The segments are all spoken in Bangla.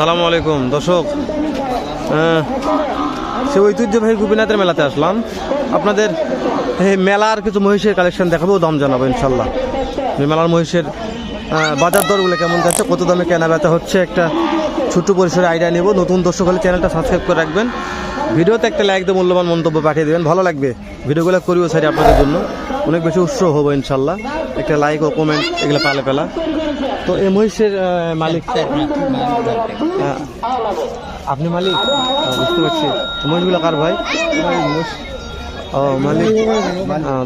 সালামু আলাইকুম, দর্শক। সে ঐতিহ্যবাহী গোপীনাথের মেলাতে আসলাম। আপনাদের এই মেলার কিছু মহিষের কালেকশন দেখাবো, দাম জানাব ইনশাল্লাহ। মেলার মহিষের বাজার দরগুলো কেমন যাচ্ছে, কত দামে কেনা বেচা হচ্ছে, একটা ছোট্ট পরিসরে আইডিয়া নেব। নতুন দর্শক হলে চ্যানেলটা সাবস্ক্রাইব করে রাখবেন। ভিডিওতে একটা লাইক দিয়ে মূল্যবান মন্তব্য পাঠিয়ে দেবেন। ভালো লাগবে। ভিডিওগুলো করিও সারি আপনাদের জন্য। অনেক বেশি উৎসাহ হব ইনশাল্লাহ। একটা লাইক ও কমেন্ট এগুলো পালে পেলা তো এই মহিষের মালিক আপনি মালিক? বুঝতে পারছি। মহিষগুলো কার ভাই? ও মালিক।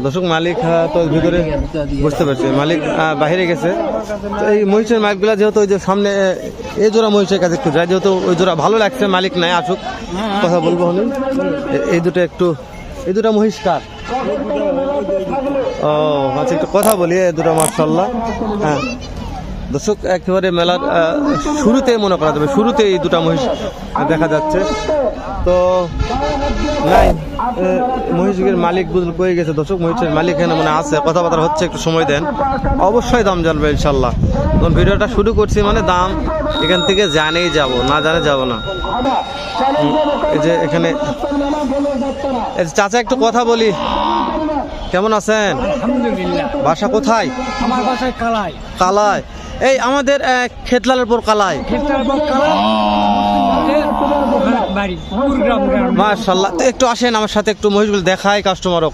দর্শক মালিক আহ, তো ভিতরে বুঝতে পারছি। মালিক বাইরে গেছে। তো এই মহিষের মালিকগুলো যেহেতু ওই যে সামনে এই জোড়া মহিষের কাছে একটু যায় যেহেতু ওই জোড়া ভালো লাগছে মালিক নাই আসুক। কথা বলব হলে এই দুটো একটু এই দুটো মহিষ কার? ও আচ্ছা একটু কথা বলি এই দুটো মার্শাল্লাহ হ্যাঁ। দর্শক একেবারে মেলার শুরুতে মনে করা যাবে শুরুতে এই দুটা মহিষ দেখা যাচ্ছে। তো নাই মহিষের মালিক বুঝল কয়ে গেছে? দর্শক মহিষের মালিক এখানে মানে আছে কথাবার্তা হচ্ছে একটু সময় দেন। অবশ্যই দাম জানবে ইনশাল্লাহ। তখন ভিডিওটা শুরু করছি মানে দাম এখান থেকে জানেই যাব না জানে যাব না। এই যে এখানে চাচা একটু কথা বলি। কেমন আছেন? বাসা কোথায়? আমার বাসায় কালাই। কালায় এই আমাদের খেতলালপুর কালায় মার্শাল্লাহ একটু আসেন আমার সাথে একটু মহিষগুলো দেখায় কাস্টমারও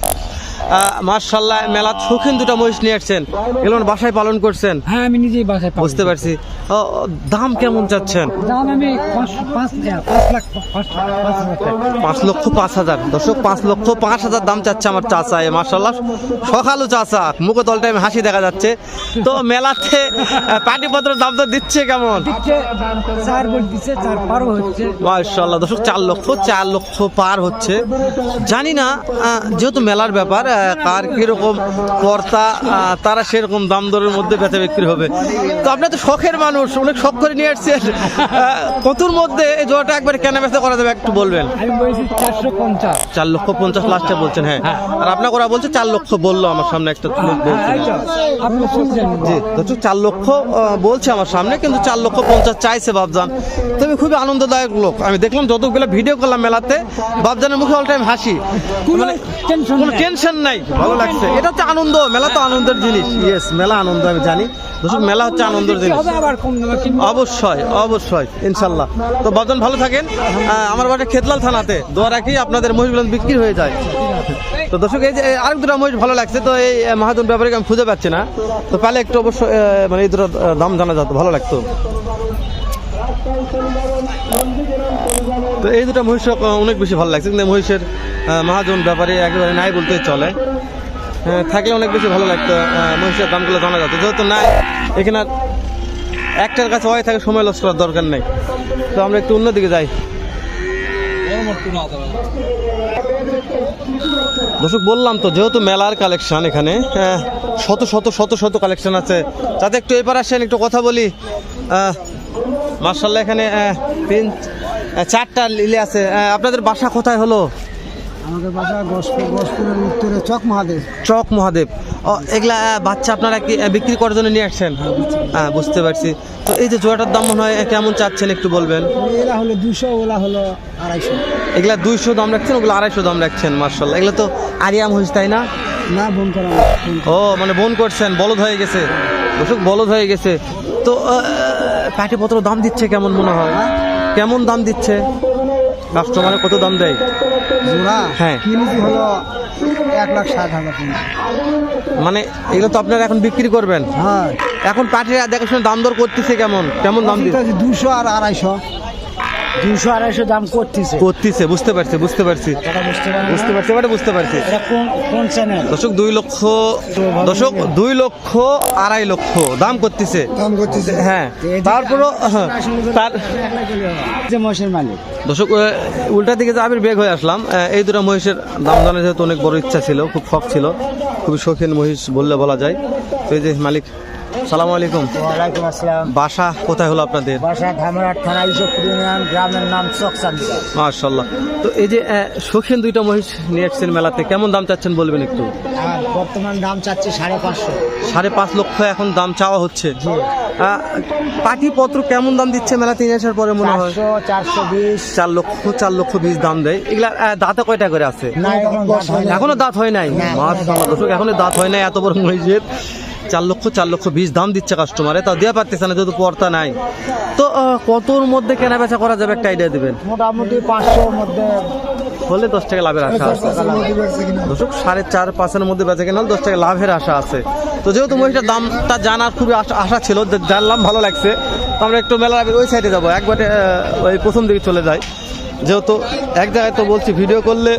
মার্শাল্লাহ মেলাত শৌখিন দুটো মহিষ নিয়ে আসছেন। এগুলো বাসায় পালন করছেন? হ্যাঁ আমি নিজেই বাসায় বুঝতে পারছি। দাম কেমন চাচ্ছেন? দাম আমি পাঁচ লক্ষ পাঁচ হাজার। দর্শক পাঁচ লক্ষ পাঁচ হাজার দাম চাচ্ছে আমার চাচা মার্শাল্লাহ সকালও চাচা মুখে তল টাইম হাসি দেখা যাচ্ছে। তো মেলাতে পাটিপত্রের দাম তো দিচ্ছে কেমন? মার্শাল্লাহ দর্শক চার লক্ষ চার লক্ষ পার হচ্ছে। জানি না যেহেতু মেলার ব্যাপার কার কীরকম কর্তা তারা সেরকম দাম দরের মধ্যে বেচা বিক্রি হবে। তো আপনার তো শখের মানুষ অনেক শখ করে নিয়ে আসছেন। কতর মধ্যে এই জোয়াটা একবার কেনা বেচা করা যাবে একটু বলবেন? আমি বলছি চারশো পঞ্চাশ। চার লক্ষ পঞ্চাশ লাস্টে বলছেন হ্যাঁ। আর আপনার ওরা বলছে চার লক্ষ বলল আমার সামনে একটা লোক বলছে। আপনি শুনছেন? জি চার লক্ষ বলছে আমার সামনে কিন্তু চার লক্ষ পঞ্চাশ চাইছে বাবজান তুমি খুবই আনন্দদায়ক লোক। আমি দেখলাম যতগুলো ভিডিও করলাম মেলাতে বাবজানের মুখে অল টাইম হাসি। কোনো টেনশন নাই। ভালো লাগছে। এটা হচ্ছে আনন্দ মেলা তো আনন্দের জিনিস। ইয়েস মেলা আনন্দ আমি জানি। দর্শক মেলা হচ্ছে আনন্দের জিনিস। অবশ্যই অবশ্যই ইনশাল্লাহ। তো বাবজান ভালো থাকেন। আমার বাড়ি খেতলাল থানাতে। দোয়া রাখি আপনাদের মহিষগুলো বিক্রি হয়ে যায়। তো দর্শক এই যে আরেক দুটো মহিষ ভালো লাগছে। তো এই মাহাজন ব্যাপারীকে আমি খুঁজে পাচ্ছি না। তো পালে একটু অবশ্যই মানে এই দুটো দাম জানা যেত ভালো লাগতো। তো এই দুটো মহিষ অনেক বেশি ভালো লাগছে। কিন্তু মহিষের মহাজন ব্যাপারে একেবারে নাই বলতে চলে। হ্যাঁ, থাকলে অনেক বেশি ভালো লাগতো। মহিষের দামগুলো জানা যেত যেহেতু নাই এখানে একটার কাছে হয় থাকে সময় লস করার দরকার নেই। তো আমরা একটু অন্যদিকে যাই। দর্শক বললাম তো যেহেতু মেলার কালেকশন এখানে শত শত শত শত কালেকশন আছে। যাতে একটু এবার আসেন একটু কথা বলি। মার্শাল্লাহ এখানে তিন চারটা লিলে আছে। আপনাদের বাসা কোথায় হলো? আমাদের বাসা গসপুর গসপুরের উত্তরে চক মহাদেব। চক মহাদেব। ও এগুলা বাচ্চা আপনারা কি বিক্রি করার জন্য নিয়ে আসছেন? হ্যাঁ বুঝতে পারছি। তো এই যে জোয়াটার দাম মনে হয় কেমন চাচ্ছেন একটু বলবেন? এরা হলো দুশো ওলা হলো আড়াইশো। এগুলা দুইশো দাম রাখছেন ওগুলো আড়াইশো দাম রাখছেন মার্শাল্লাহ এগুলো তো আরিয়াম হয়েছে তাই না? না বোন করা ও মানে বোন করছেন বলদ হয়ে গেছে। দর্শক বলদ হয়ে গেছে। তো পাটিপত্র দাম দিচ্ছে কেমন মনে হয়? কেমন দাম দিচ্ছে? কাস্টমারে কত দাম দেয়? জোড়া? হ্যাঁ। কিনেছি হলো এক লাখ ষাট হাজার মানে এগুলো তো আপনারা এখন বিক্রি করবেন? হ্যাঁ। এখন পাঠিয়ে দেখাশোনা দাম দর করতেছে কেমন? কেমন দাম দুশো আর আড়াইশো। দুশো আড়াইশো দাম করতেছে। করতেছে বুঝতে পারছি বুঝতে পারছি। বুঝতে পারছি এবারে বুঝতে পারছি। কোন চ্যানেল দশক দুই লক্ষ দশক দুই লক্ষ আড়াই লক্ষ দাম করতেছে। দাম করতেছে। হ্যাঁ তারপরও হ্যাঁ, তার যে মহেশের মালিক। দর্শক উল্টা দিকে যে আবির বেগ হয়ে আসলাম এই দুটো মহিষের দাম জানার যেহেতু অনেক বড় ইচ্ছা ছিল খুব শখ ছিল খুবই শৌখিন মহিষ বললে বলা যায়। তো এই যে মালিক সালাম আলাইকুম। বাসা কোথায় হলো আপনাদের? বাসা ধামরাট থানা ইউনিয়ন গ্রামের নাম চকচান্দি মার্শাল্লাহ তো এই যে শৌখিন দুইটা মহিষ নিয়ে এসছেন মেলাতে কেমন দাম চাচ্ছেন বলবেন একটু? বর্তমান দাম চাচ্ছে সাড়ে পাঁচশো। সাড়ে পাঁচ লক্ষ এখন দাম চাওয়া হচ্ছে। পাটিপত্র কেমন দাম দিচ্ছে মেলা তিন আসার পরে মনে হয়? চারশো বিশ। চার লক্ষ চার লক্ষ বিশ দাম দেয়। এগুলা দাঁতে কয়টা করে আছে? এখন দাঁত হয় নাই। দর্শক এখনও দাঁত হয় নাই এত বড় মহিষের। চার লক্ষ চার লক্ষ বিশ দাম দিচ্ছে কাস্টমারে তাও দেওয়া পারতেছে না যেহেতু পর্তা নাই। তো কতর মধ্যে কেনা বেচা করা যাবে একটা আইডিয়া দেবেন? মোটামুটি পাঁচশোর মধ্যে। হলে দশ টাকা লাভের আশা আছে। দর্শক সাড়ে চার পাঁচের মধ্যে বেচা কেনা হলে দশ টাকা লাভের আশা আছে। তো যেহেতু মহিষটার দামটা জানার খুবই আশা- ছিল জানলাম ভালো লাগছে। তো আমরা একটু মেলার ওই সাইডে যাব। একবারে ওই প্রথম দিকে চলে যাই। যেহেতু এক জায়গায় তো বলছি ভিডিও করলে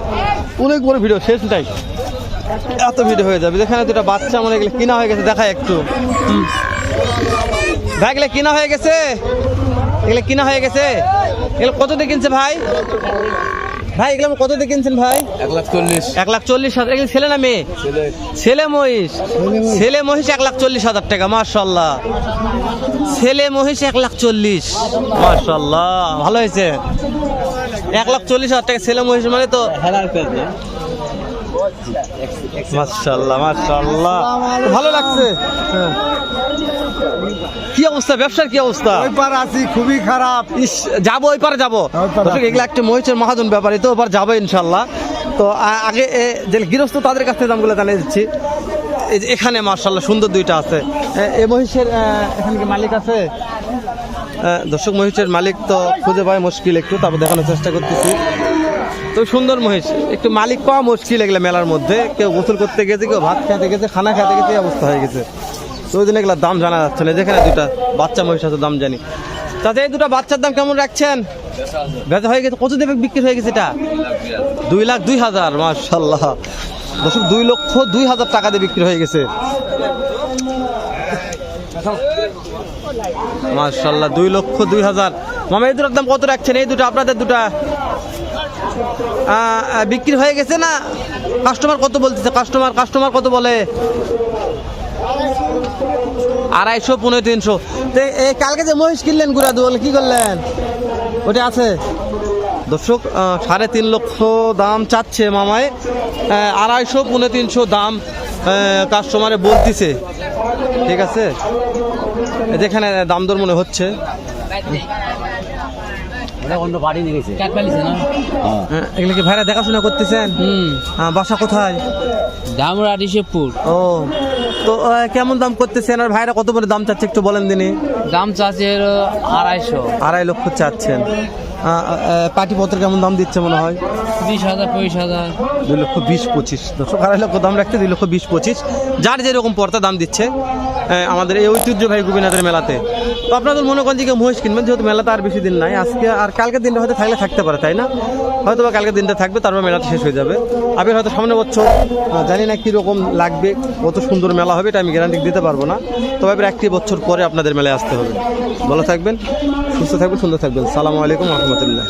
অনেক বড় ভিডিও শেষ নাই। এত ভিডিও হয়ে যাবে। যেখানে দুটা বাচ্চা মনে গেলে কিনা হয়ে গেছে দেখায় একটু। ভাই এগুলো কিনা হয়ে গেছে? এগুলো কিনা হয়ে গেছে? এগুলো কত দিয়ে কিনছে ভাই? ভাই এগুলো কত দিয়ে কিনছেন ভাই? এক লাখ চল্লিশ। এক লাখ চল্লিশ হাজার। এগুলো ছেলে না মেয়ে? ছেলে। মহিষ। ছেলে মহিষ। এক লাখ চল্লিশ হাজার টাকা মার্শাল্লাহ ছেলে মহিষ এক লাখ চল্লিশ। মার্শাল্লাহ ভালো হয়েছে। এক লাখ চল্লিশ হাজার টাকা ছেলে মহিষ মানে তো মার্শাল্লাহ মার্শাল্লাহ ভালো লাগছে। কি অবস্থা? ব্যবসার কি অবস্থা? ওই পার আছি খুবই খারাপ। ইস যাব ওই পারে যাব। এগুলো একটা মহিষের মহাজন ব্যাপারই তো ওপার যাব ইনশাল্লাহ তো আগে যে গৃহস্থ তাদের কাছ থেকে দামগুলো জানিয়ে দিচ্ছি। এই যে এখানে মার্শাল্লাহ সুন্দর দুইটা আছে। এ- মহিষের এখানে কি মালিক আছে? দর্শক মহিষের মালিক তো খুঁজে পাওয়া মুশকিল একটু তারপর দেখানোর চেষ্টা করতেছি। তো সুন্দর মহিষ। একটু মালিক পাওয়া মুশকিল এগুলো মেলার মধ্যে। কেউ গোসল করতে গেছে, কেউ ভাত খেতে গেছে, খানা খেতে গেছে অবস্থা হয়ে গেছে। তো ওই জন্য এগুলোর দাম জানা যাচ্ছে না। যেখানে দুটা বাচ্চা মহিষ আছে, দাম জানি। তাতে এই দুটো বাচ্চার দাম কেমন রাখছেন? বেচা হয়ে গেছে, কত দেবে বিক্রি হয়ে গেছে এটা? দুই লাখ দুই হাজার মার্শাল্লাহ দর্শক, দুই লক্ষ দুই হাজার টাকা দিয়ে বিক্রি হয়ে গেছে। মার্শাল্লাহ দুই লক্ষ দুই হাজার। মামা, এই দুটোর দাম কত রাখছেন? এই দুটো, আপনাদের দুটা। বিক্রি হয়ে গেছে না? কাস্টমার কত বলতেছে? কাস্টমার কাস্টমার কত বলে? আড়াইশো, পনেরো, তিনশো। কালকে যে মহিষ কিনলেন গুড়া দুল কি করলেন? ওটা আছে? দর্শক সাড়ে তিন লক্ষ দাম চাচ্ছে মামায় আড়াইশো, পনেরো, তিনশো দাম কাস্টমারে বলতিছে। ঠিক আছে? যেখানে দাম দর মনে হচ্ছে। অন্য বাড়ি নিয়ে গেছে। চার পালিছে না? হ্যাঁ, এগুলো কি ভাইরা দেখাশোনা করতেছেন? হুম। আহ, বাসা কোথায়? ঋষভপুর ও তো কেমন দাম করতেছেন? আর ভাইরা কত করে দাম চাচ্ছে একটু বলেন দিনই দাম চাচ্ছে আড়াইশো। আড়াই লক্ষ চাচ্ছেন। পাটিপত্র কেমন দাম দিচ্ছে মনে হয়? বিশ হাজার পঁচিশ হাজার। দুই লক্ষ বিশ পঁচিশ। দর্শক আড়াই লক্ষ দাম রাখতে দুই লক্ষ বিশ পঁচিশ। যার যেরকম পর্তা দাম দিচ্ছে আমাদের এই ঐতিহ্যবাহী গোপীনাথের মেলাতে। তো আপনাদের মনে করেন যে মহিষ কিনবেন, যেহেতু মেলাতে আর বেশি দিন নাই, আজকে আর কালকের দিনটা হয়তো থাকলে থাকতে পারে, তাই না? হয়তো বা কালকের দিনটা থাকবে, তারপর মেলাটা শেষ হয়ে যাবে। আপনি হয়তো সামনে বছর জানি না কীরকম লাগবে, কত সুন্দর মেলা হবে, এটা আমি গ্যারান্টি দিতে পারব না। তবে এবার একটি বছর পরে আপনাদের মেলায় আসতে হবে। ভালো থাকবেন, সুস্থ থাকবেন, সুন্দর থাকবেন। সালামু আলাইকুম রহমতুল্লাহ।